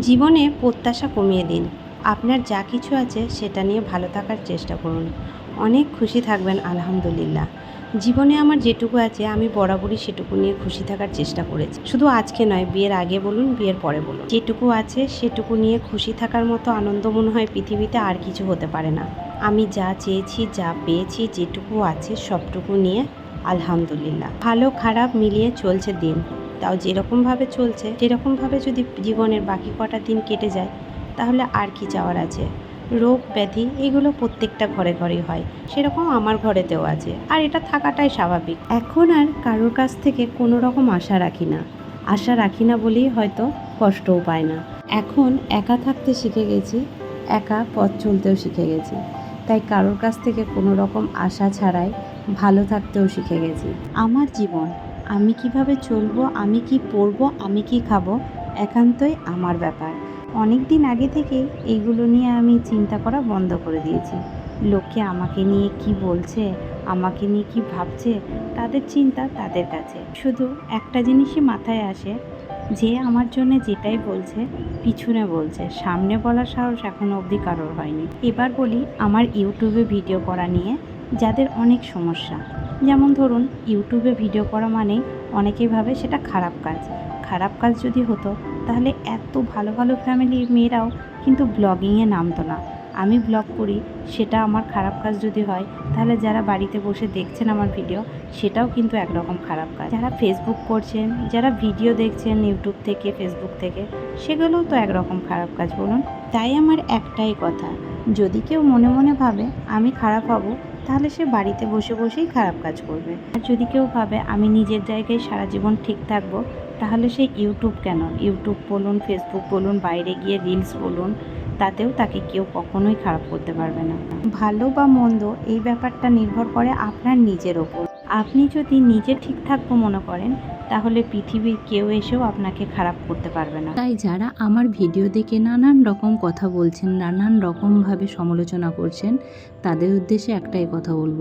জীবনে প্রত্যাশা কমিয়ে দিন। আপনার যা কিছু আছে সেটা নিয়ে ভালো থাকার চেষ্টা করুন। অনেক খুশি থাকবেন, আলহামদুলিল্লাহ। জীবনে আমার যেটুকু আছে, আমি বরাবরই সেটুকু নিয়ে খুশি থাকার চেষ্টা করেছি। শুধু আজকে নয়, বিয়ের আগে বলুন, বিয়ের পরে বলুন। যেটুকু আছে, সেটুকু নিয়ে খুশি থাকার মতো আনন্দ মনে হয় পৃথিবীতে আর কিছু হতে পারে না। আমি যা চেয়েছি, যা পেয়েছি, যেটুকু আছে, সবটুকু নিয়ে, আলহামদুলিল্লাহ। ভালো, খারাপ মিলিয়ে চলছে দিন। তাও যেরকমভাবে চলছে, সেরকমভাবে যদি জীবনের বাকি কটা দিন কেটে যায়, তাহলে আর কি চাওয়ার আছে? রোগ, ব্যাধি, এগুলো প্রত্যেকটা ঘরে ঘরেই হয়। সেরকম আমার ঘরেতেও আছে। আর এটা থাকাটাই স্বাভাবিক। এখন আর কারোর কাছ থেকে কোনো রকম আশা রাখি না। আশা রাখি না বলেই হয়তো কষ্টও পায় না। এখন একা থাকতে শিখে গেছি, একা পথ চলতেও শিখে গেছি। তাই কারোর কাছ থেকে কোনো রকম আশা ছাড়াই ভালো থাকতেও শিখে গেছি। আমার জীবন আমি কীভাবে চলবো, আমি কি পরবো, আমি কি খাব, একান্তই আমার ব্যাপার। অনেক দিন আগে থেকেই এইগুলো নিয়ে আমি চিন্তা করা বন্ধ করে দিয়েছি। লোকে আমাকে নিয়ে কি বলছে, আমাকে নিয়ে কি ভাবছে, তাদের চিন্তা তাদের কাছে। শুধু একটা জিনিসই মাথায় আসে, যে আমার জন্য যেটাই বলছে, পিছনে বলছে। সামনে বলার সাহস এখনও অবধি কারোর হয়নি। এবার বলি আমার ইউটিউবে ভিডিও করা নিয়ে, যাদের অনেক সমস্যা। যেমন ধরুন, ইউটিউবে ভিডিও করা মানে অনেকেই ভাবে সেটা খারাপ কাজ। খারাপ কাজ যদি হতো, তাহলে এত ভালো ভালো ফ্যামিলির মেয়েরাও কিন্তু ব্লগিংয়ে নামতো না। আমি ব্লগ করি, সেটা আমার খারাপ কাজ যদি হয়, তাহলে যারা বাড়িতে বসে দেখছেন আমার ভিডিও সেটাও কিন্তু একরকম খারাপ কাজ। যারা ফেসবুক করছেন, যারা ভিডিও দেখছেন ইউটিউব থেকে ফেসবুক থেকে, সেগুলোও তো একরকম খারাপ কাজ, বলুন। তাই আমার একটাই কথা, যদি কেউ মনে মনে ভাবে, আমি খারাপ হব তাহলে সে বাড়িতে বসে বসেই খারাপ কাজ করবে। আর যদি কেউ ভাবে, আমি নিজের জায়গায় সারা জীবন ঠিক থাকব তাহলে সে ইউটিউব কেন? ইউটিউব বলুন ফেসবুক বলুন, বাইরে গিয়ে রিলস বলুন, তাতেও তাকে কেউ কখনোই খারাপ করতে পারবে না। ভালো বা মন্দ, এই ব্যাপারটা নির্ভর করে আপনার নিজের ওপর। আপনি যদি নিজে ঠিক থাকব মনে করেন তাহলে পৃথিবীর কেউ এসেও আপনাকে খারাপ করতে পারবে না। তাই যারা আমার ভিডিও দেখে নানান রকম কথা বলছেন, নানান রকমভাবে সমালোচনা করছেন, তাদের উদ্দেশ্যে একটাই কথা বলব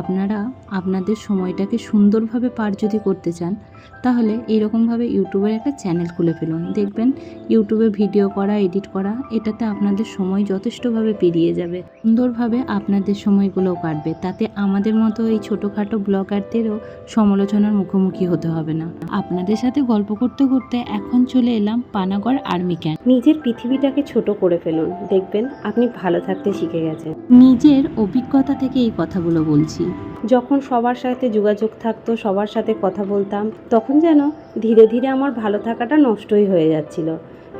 আপনারা আপনাদের সময়টাকে সুন্দরভাবে পার যদি করতে চান তাহলে এরকমভাবে ইউটিউবের একটা চ্যানেল খুলে ফেলুন। দেখবেন ইউটিউবে ভিডিও করা এডিট করা এটাতে আপনাদের সময় যথেষ্টভাবে পেরিয়ে যাবে। সুন্দরভাবে আপনাদের সময়গুলোও কাটবে। তাতে আমাদের মতো এই ছোটোখাটো ব্লগারদেরও সমালোচনার মুখোমুখি হতে হবে না। আপনাদের সাথে গল্প করতে করতে এখন চলে এলাম পানাগড় আর্মি ক্যাম্প। নিজের পৃথিবীটাকে ছোট করে ফেলুন। দেখবেন আপনি ভালো থাকতে শিখে গেছেন। নিজের অভিজ্ঞতা থেকে এই কথাগুলো বলছি। যখন সবার সাথে যোগাযোগ থাকতো, সবার সাথে কথা বলতাম, তখন যেন ধীরে ধীরে আমার ভালো থাকাটা নষ্টই হয়ে যাচ্ছিল।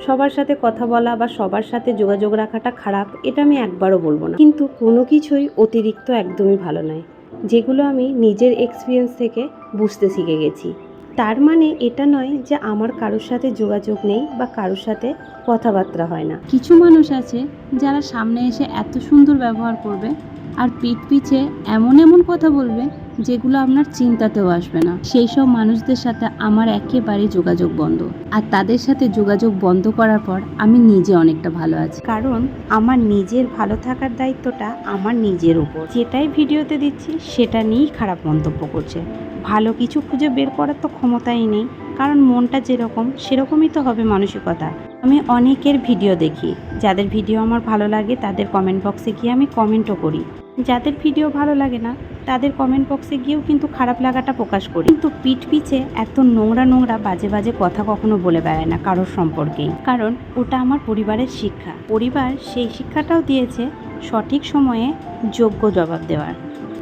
সবার সাথে কথা বলা বা সবার সাথে যোগাযোগ রাখাটা খারাপ, এটা আমি একবারও বলব না। কিন্তু কোনো কিছুই অতিরিক্ত একদমই ভালো নয়, যেগুলো আমি নিজের এক্সপিরিয়েন্স থেকে বুঝতে শিখে গেছি। তার মানে এটা নয় যে আমার কারোর সাথে যোগাযোগ নেই বা কারোর সাথে কথাবার্তা হয় না। কিছু মানুষ আছে যারা সামনে এসে এত সুন্দর ব্যবহার করবে আর পিঠ পিছে এমন এমন কথা বলবে যেগুলো আপনার চিন্তাতেও আসবে না। সেই সব মানুষদের সাথে আমার একেবারে যোগাযোগ বন্ধ। আর তাদের সাথে যোগাযোগ বন্ধ করার পর আমি নিজে অনেকটা ভালো আছি। কারণ আমার নিজের ভালো থাকার দায়িত্বটা আমার নিজের উপর। যেটাই ভিডিওতে দিচ্ছি, সেটা নিয়েই খারাপ মন্তব্য করছে। ভালো কিছু খুঁজে বের করার তো ক্ষমতাই নেই। কারণ মনটা যেরকম, সেরকমই তো হবে মানসিকতা। আমি অনেকের ভিডিও দেখি। যাদের ভিডিও আমার ভালো লাগে, তাদের কমেন্ট বক্সে গিয়ে আমি কমেন্টও করি। যাদের ভিডিও ভালো লাগে না, তাদের কমেন্ট বক্সে গিয়েও কিন্তু খারাপ লাগাটা প্রকাশ করি। কিন্তু পিঠ পিছে এত নোংরা নোংরা বাজে বাজে কথা কখনো বলে বেড়ায় না কারোর সম্পর্কেই। কারণ ওটা আমার পরিবারের শিক্ষা। পরিবার সেই শিক্ষাটাও দিয়েছে সঠিক সময়ে যোগ্য জবাব দেওয়ার।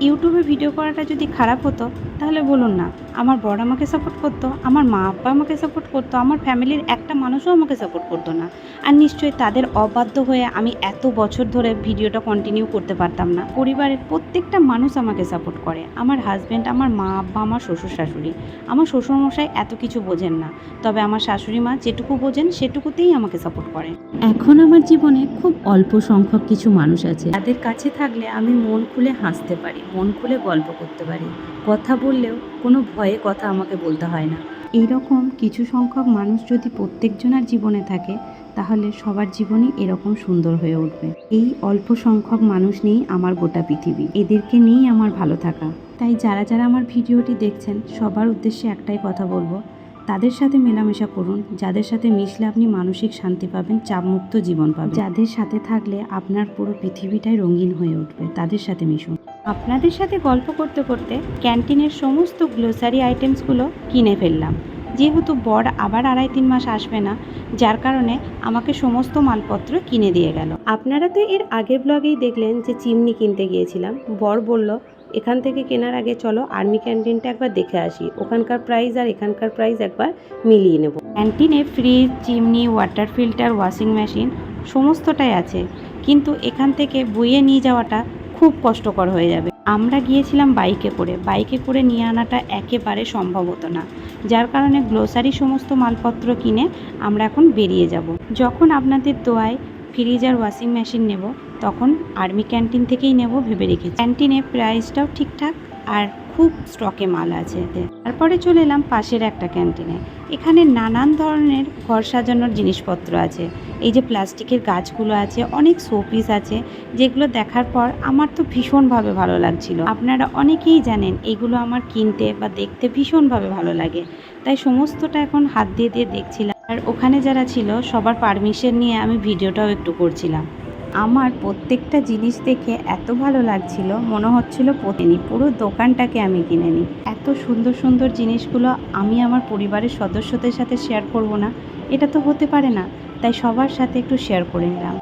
ইউটিউবে ভিডিও করাটা যদি খারাপ হতো, তাহলে বলুন না। আমার বড় আমাকে সাপোর্ট করতো, আমার মা আব্বা আমাকে সাপোর্ট করতো, আমার ফ্যামিলির একটা মানুষও আমাকে সাপোর্ট করতো না। আর নিশ্চয়ই তাদের অবাধ্য হয়ে আমি এত বছর ধরে ভিডিওটা কন্টিনিউ করতে পারতাম না। পরিবারের প্রত্যেকটা মানুষ আমাকে সাপোর্ট করে। আমার হাজব্যান্ড আমার মা আব্বা, আমার শ্বশুর শাশুড়ি। আমার শ্বশুরমশাই এত কিছু বোঝেন না। তবে আমার শাশুড়ি মা যেটুকু বোঝেন, সেটুকুতেই আমাকে সাপোর্ট করে। এখন আমার জীবনে খুব অল্প সংখ্যক কিছু মানুষ আছে। তাদের কাছে থাকলে আমি মন খুলে হাসতে পারি। মন খুলে গল্প করতে পারি। কথা বললেও কোনো ভয়ে কথা আমাকে বলতে হয় না। এইরকম কিছু সংখ্যক মানুষ যদি প্রত্যেকজনের জীবনে থাকে, তাহলে সবার জীবনই এরকম সুন্দর হয়ে উঠবে। এই অল্প সংখ্যক মানুষ নিয়েই আমার গোটা পৃথিবী। এদেরকে নিয়েই আমার ভালো থাকা। তাই যারা যারা আমার ভিডিওটি দেখছেন, সবার উদ্দেশ্যে একটাই কথা বলব। তাদের সাথে মেলামেশা করুন। যাদের সাথে মিশলে আপনি মানসিক শান্তি পাবেন, চাপমুক্ত জীবন পাবেন। যাদের সাথে থাকলে আপনার পুরো পৃথিবীটাই রঙিন হয়ে উঠবে। তাদের সাথে মিশুন। আপনাদের সাথে গল্প করতে করতে ক্যান্টিনের সমস্ত গ্লোসারি আইটেমসগুলো কিনে ফেললাম। যেহেতু বর আবার আড়াই তিন মাস আসবে না, যার কারণে আমাকে সমস্ত মালপত্র কিনে দিয়ে গেল। আপনারা তো এর আগের ব্লগেই দেখলেন যে চিমনি কিনতে গিয়েছিলাম। বর বলল, এখান থেকে কেনার আগে চলো আর্মি ক্যান্টিনটা একবার দেখে আসি। ওখানকার প্রাইস আর এখানকার প্রাইস একবার মিলিয়ে নেব। ক্যান্টিনে fridge, chimney, water filter, washing machine, সমস্তটাই আছে। কিন্তু এখান থেকে বইয়ে নিয়ে যাওয়াটা খুব কষ্টকর হয়ে যাবে। আমরা গিয়েছিলাম বাইকে করে। বাইকে করে নিয়ে আনাটা একেবারে সম্ভব হতো না। যার কারণে গ্লোসারি সমস্ত মালপত্র কিনে আমরা এখন বেরিয়ে যাব। যখন আপনাদের দোয়ায় ফ্রিজ আর ওয়াশিং মেশিন নেব, তখন আর্মি ক্যান্টিন থেকেই নেব ভেবে রেখেছি। ক্যান্টিনে প্রাইসটাও ঠিকঠাক আর খুব স্টকে মাল আছে এতে। তারপরে চলে এলাম পাশের একটা ক্যান্টিনে। এখানে নানান ধরনের ঘর সাজানোর জিনিসপত্র আছে। এই যে প্লাস্টিকের গাছগুলো আছে, অনেক শোপিস আছে, যেগুলো দেখার পর আমার তো ভীষণভাবে ভালো লাগছিল। আপনারা অনেকেই জানেন এগুলো আমার কিনতে বা দেখতে ভীষণভাবে ভালো লাগে। তাই সমস্তটা এখন হাত দিয়ে দিয়ে দেখছিলাম। আর ওখানে যারা ছিল সবার পারমিশন নিয়ে আমি ভিডিওটাও একটু করছিলাম। আমার প্রত্যেকটা জিনিস দেখে এত ভালো লাগছিল, মনে হচ্ছিল প্রতিনি পুরো দোকানটাকে আমি কিনে নিই। এত সুন্দর সুন্দর জিনিসগুলো আমি আমার পরিবারের সদস্যদের সাথে শেয়ার করব না, এটা তো হতে পারে না, তাই সবার সাথে একটু শেয়ার করে নিলাম।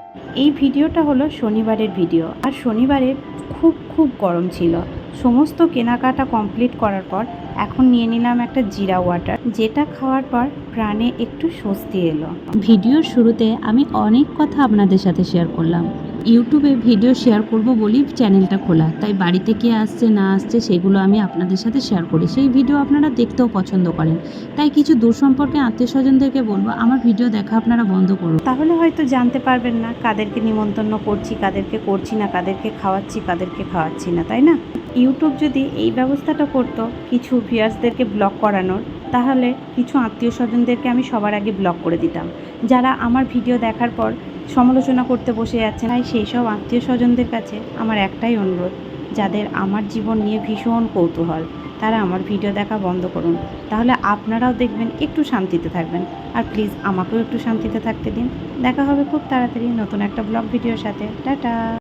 এই ভিডিওটা হলো শনিবারের ভিডিও, আর শনিবারে খুব খুব গরম ছিল। সমস্ত কেনাকাটা কমপ্লিট করার পর এখন নিয়ে নিলাম একটা জিরা ওয়াটার। যেটা খাওয়ার পর প্রাণে একটু স্বস্তি এলো। ভিডিওর শুরুতে আমি অনেক কথা আপনাদের সাথে শেয়ার করলাম। ইউটিউবে ভিডিও শেয়ার করব বলেই চ্যানেলটা খোলা। তাই বাড়িতে কে আসছে না আসছে সেগুলো আমি আপনাদের সাথে শেয়ার করি। সেই ভিডিও আপনারা দেখতেও পছন্দ করেন। তাই কিছু দূর সম্পর্কে আত্মীয় স্বজনদেরকে বলব আমার ভিডিও দেখা আপনারা বন্ধ করুন। তাহলে হয়তো জানতে পারবেন না কাদেরকে নিমন্ত্রণ করছি কাদেরকে করছি না কাদেরকে খাওয়াচ্ছি কাদেরকে খাওয়াচ্ছি না তাই না? ইউটিউব যদি এই ব্যবস্থাটা করতো কিছু ভিউয়ার্সদেরকে ব্লক করানোর, তাহলে কিছু আত্মীয় স্বজনদেরকে আমি সবার আগে ব্লক করে দিতাম। যারা আমার ভিডিও দেখার পর সমালোচনা করতে বসে যাচ্ছে, তাই সেই সব আত্মীয় স্বজনদের কাছে আমার একটাই অনুরোধ, যাদের আমার জীবন নিয়ে ভীষণ কৌতূহল, তারা আমার ভিডিও দেখা বন্ধ করুন। তাহলে আপনারাও দেখবেন, একটু শান্তিতে থাকবেন। আর প্লিজ আমাকেও একটু শান্তিতে থাকতে দিন। দেখা হবে খুব তাড়াতাড়ি নতুন একটা ব্লগ ভিডিওর সাথে। টাটা!